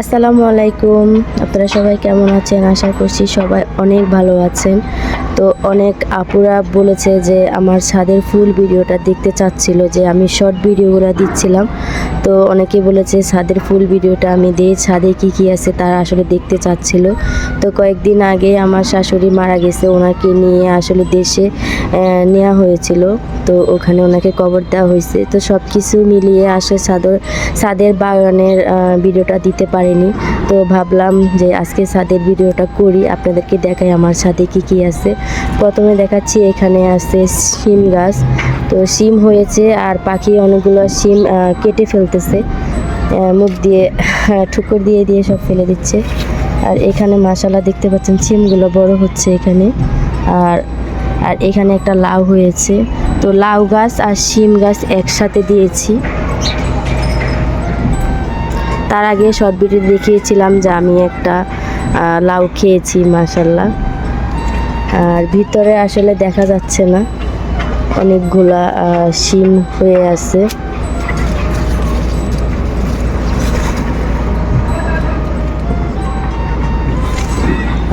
আসসালামু আলাইকুম। আপনারা সবাই কেমন আছেন? আশা করছি সবাই অনেক ভালো আছেন। তো অনেক আপুরা বলেছে যে আমার ছাদের ফুল ভিডিওটা দেখতে চাচ্ছিল যে আমি শর্ট ভিডিওগুলো দিচ্ছিলাম। তো অনেকে বলেছে ছাদের ফুল ভিডিওটা আমি দিই, ছাদে কি কি আছে তারা আসলে দেখতে চাচ্ছিল। তো কয়েকদিন আগে আমার শাশুড়ি মারা গেছে, ওনাকে নিয়ে আসলে দেশে নেওয়া হয়েছিল। তো ওখানে ওনাকে কবর দেওয়া হয়েছে। তো সব কিছু মিলিয়ে আসে ছাদর ছাদের বাগানের ভিডিওটা দিতে পারিনি। তো ভাবলাম যে আজকে ছাদের ভিডিওটা করি, আপনাদেরকে দেখাই আমার সাথে কি কি আছে। প্রথমে দেখাচ্ছি, এখানে আছে শিম গাছ। তো শিম হয়েছে আর পাখি অনেকগুলো শিম কেটে ফেলতেছে। মুখ দিয়ে ঠুকুর দিয়ে দিয়ে সব ফেলে দিচ্ছে। আর এখানে মাসালা দেখতে পাচ্ছেন, শিমগুলো বড় হচ্ছে এখানে। আর আর এখানে একটা লাউ হয়েছে। তো লাউ গাছ আর শিম গাছ একসাথে দিয়েছি। তার আগে শর্ট ভিডিও দেখিয়েছিলাম যে আমি একটা লাউ খেয়েছি মাসাল্লাহ আর ভিতরে আসলে দেখা যাচ্ছে না। অনেকগুলা শিম হয়ে আছে।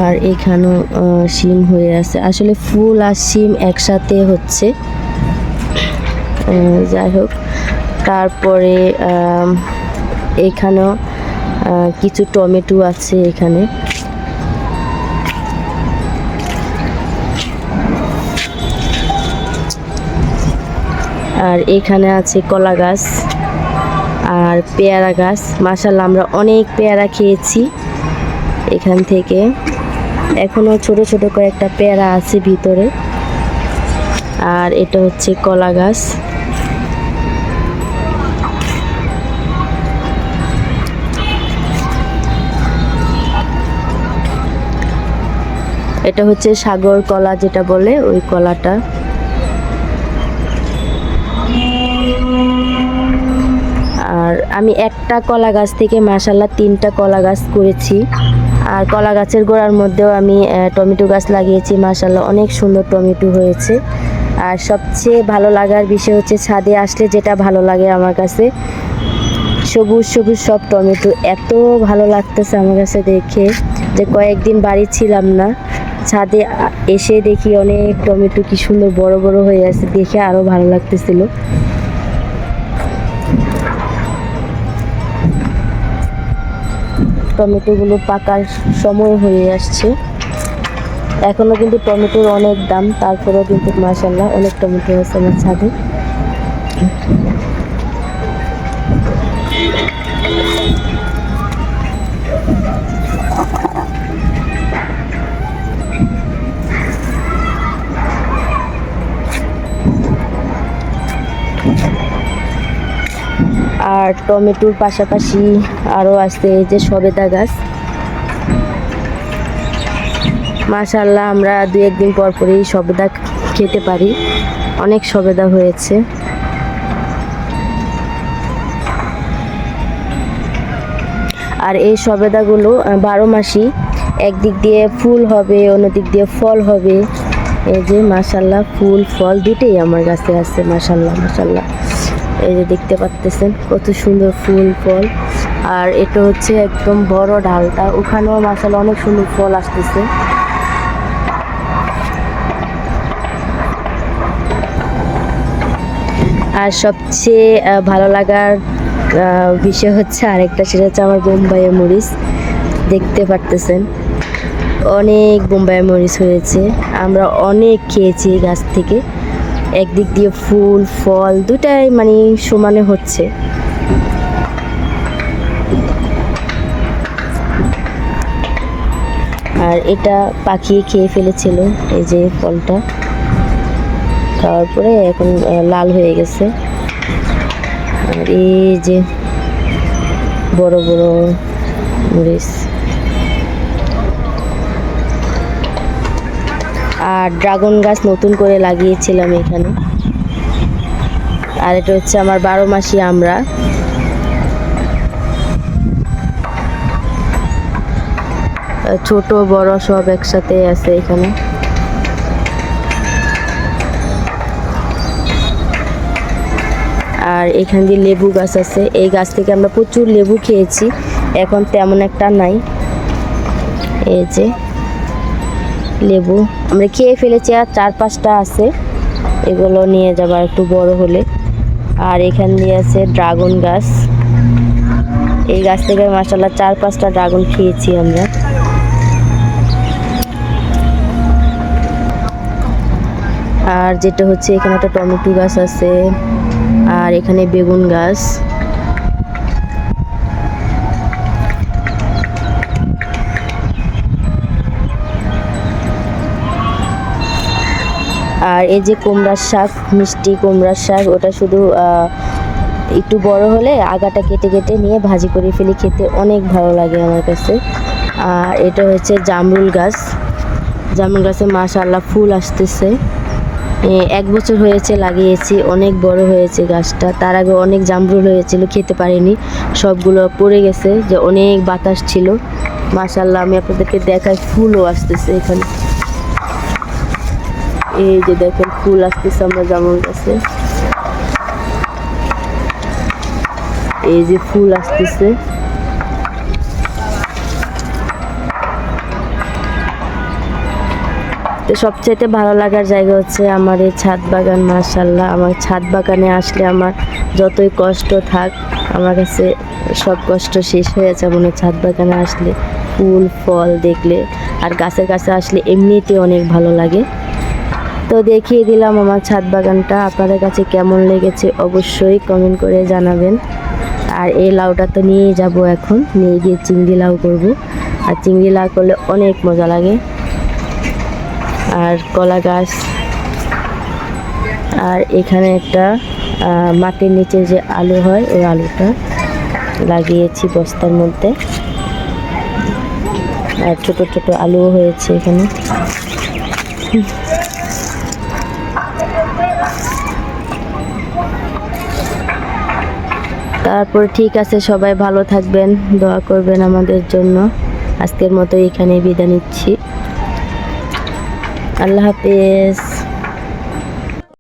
আর এখানেও শিম হয়ে আছে। আসলে ফুল আর শিম একসাথে হচ্ছে। যাই হোক। তারপরে এখানেও কিছু টমেটো আছে এখানে। আর এখানে আছে কলা গাছ আর পেয়ারা গাছ। মাসাল্লাহ আমরা অনেক পেয়ারা খেয়েছি এখান থেকে। এখনও ছোট ছোট কয়েকটা পেয়ারা আছে ভিতরে। আর এটা হচ্ছে কলা গাছ। এটা হচ্ছে সাগর কলা যেটা বলে, ওই কলাটা। আর আমি একটা কলা গাছ থেকে মাসাল্লাহ তিনটা কলা গাছ করেছি। আর কলা গাছের গোড়ার মধ্যেও আমি টমেটো গাছ লাগিয়েছি মাসাল্লাহ অনেক সুন্দর টমেটো হয়েছে। আর সবচেয়ে ভালো লাগার বিষয় হচ্ছে ছাদে আসলে যেটা ভালো লাগে আমার কাছে, সবুজ সবুজ সব টমেটো। এত ভালো লাগতেছে আমার কাছে দেখে যে কয়েকদিন বাড়ি ছিলাম না, ছাদে এসে দেখি অনেক টমেটো কি সুন্দর বড় বড় হয়ে আছে, দেখে আরও ভালো লাগতেছিল। টমেটোগুলো পাকার সময় হয়ে আসছে। এখনও কিন্তু টমেটোর অনেক দাম, তারপরেও কিন্তু মাসাল্লাহ অনেক টমেটো আছে আমার ছাদে। টমেটোর পাশাপাশি আরও আছে এই যে সবেদা গাছ। মাশাল্লাহ আমরা দু একদিন পর পরই সবেদা খেতে পারি। অনেক সবেদা হয়েছে। আর এই সবেদাগুলো বারো মাসই একদিক দিয়ে ফুল হবে অন্য দিক দিয়ে ফল হবে। এই যে মাশাল্লাহ ফুল, ফল দুটোই আমার কাছে আছে মাশাল্লাহ মাশাল্লাহ এই যে দেখতে পাচ্তেছেন, কত সুন্দর ফুল, ফল। আর এটা হচ্ছে একদম বড় ডালটা ওখানেও মাশাল্লাহ অনেক সুন্দর ফল আসতেছে। আর সবচেয়ে ভালো লাগার বিষয় হচ্ছে আরেকটা, সেটা হচ্ছে আমার বোম্বাইয়ের মরিচ। দেখতে পারতেছেন, অনেক বোম্বাইয়ের মরিচ হয়েছে। আমরা অনেক খেয়েছি গাছ থেকে। একদিক দিয়ে ফুল, ফল, দুটাই মানে সমানে হচ্ছে। আর এটা পাখি খেয়ে ফেলেছিল, এই যে ফলটা। খাওয়ার পরে এখন লাল হয়ে গেছে। আর এই যে বড় বড় মরিচ। আর ড্রাগন গাছ নতুন করে লাগিয়েছিলাম এখানে। আর এটা হচ্ছে আমার বারো মাসি আমরা। ছোট, বড় সব একসাথে আছে এখানে। আর এখান দিয়ে লেবু গাছ আছে। এই গাছ থেকে আমরা প্রচুর লেবু খেয়েছি। এখন তেমন একটা নাই। এই যে। লেবু। আমরা খেয়ে ফেলেছি আর চার পাঁচটা আছে। এগুলো নিয়ে যাবার একটু বড় হলে। আর এখান দিয়ে আছে ড্রাগন গাছ। এই গাছ থেকে মাসাল্লাহ চার পাঁচটা ড্রাগন খেয়েছি আমরা। আর যেটা হচ্ছে এখানে একটা টমেটো গাছ আছে। আর এখানে বেগুন গাছ। আর এই যে কুমড়ার শাক, মিষ্টি কুমড়ার শাক, ওটা শুধু একটু বড় হলে আগাটা কেটে কেটে নিয়ে ভাজি করে ফেলি, খেতে অনেক ভালো লাগে আমার কাছে। আর এটা হচ্ছে জামরুল গাছ। জামরুল গাছে মাশাআল্লাহ ফুল আসতেছে। এক বছর হয়েছে লাগিয়েছি, অনেক বড় হয়েছে গাছটা। তার আগে অনেক জামরুল হয়েছিল, খেতে পারিনি। সবগুলো পড়ে গেছে, যে অনেক বাতাস ছিল। মাশাআল্লাহ আমি আপনাদেরকে দেখাই, ফুলও আসতেছে এখানে। এই যে দেখেন, ফুল আসতেছে আমরা জামরুল গাছে। এই যে ফুল আসতেছে। তো সবচাইতে ভালো লাগার জায়গা হচ্ছে আমার এই ছাদ বাগান মার্শাল্লাহ আমার ছাদ বাগানে আসলে আমার যতই কষ্ট থাক, আমার কাছে সব কষ্ট শেষ হয়ে যাচ্ছে। মনে ছাদ বাগানে আসলে ফুল, ফল দেখলে। আর গাছের কাছে আসলে এমনিতে অনেক ভালো লাগে। তো দেখিয়ে দিলাম আমার ছাদ বাগানটা। আপনাদের কাছে কেমন লেগেছে অবশ্যই কমেন্ট করে জানাবেন। আর এই লাউটা তো নিয়ে যাব এখন, নিয়ে গিয়ে চিংড়ি লাউ করব। আর চিংড়ি লাউ করলে অনেক মজা লাগে। আর কলা গাছ। আর এখানে একটা মাটির নিচে যে আলু হয়, ওই আলুটা লাগিয়েছি বস্তার মধ্যে। আর ছোট ছোট আলুও হয়েছে এখানে। তারপর ঠিক আছে, সবাই ভালো থাকবেন, দোয়া করবেন আমাদের জন্য। আজকের মতো এখানেই বিদায় নিচ্ছি। আল্লাহ হাফেজ।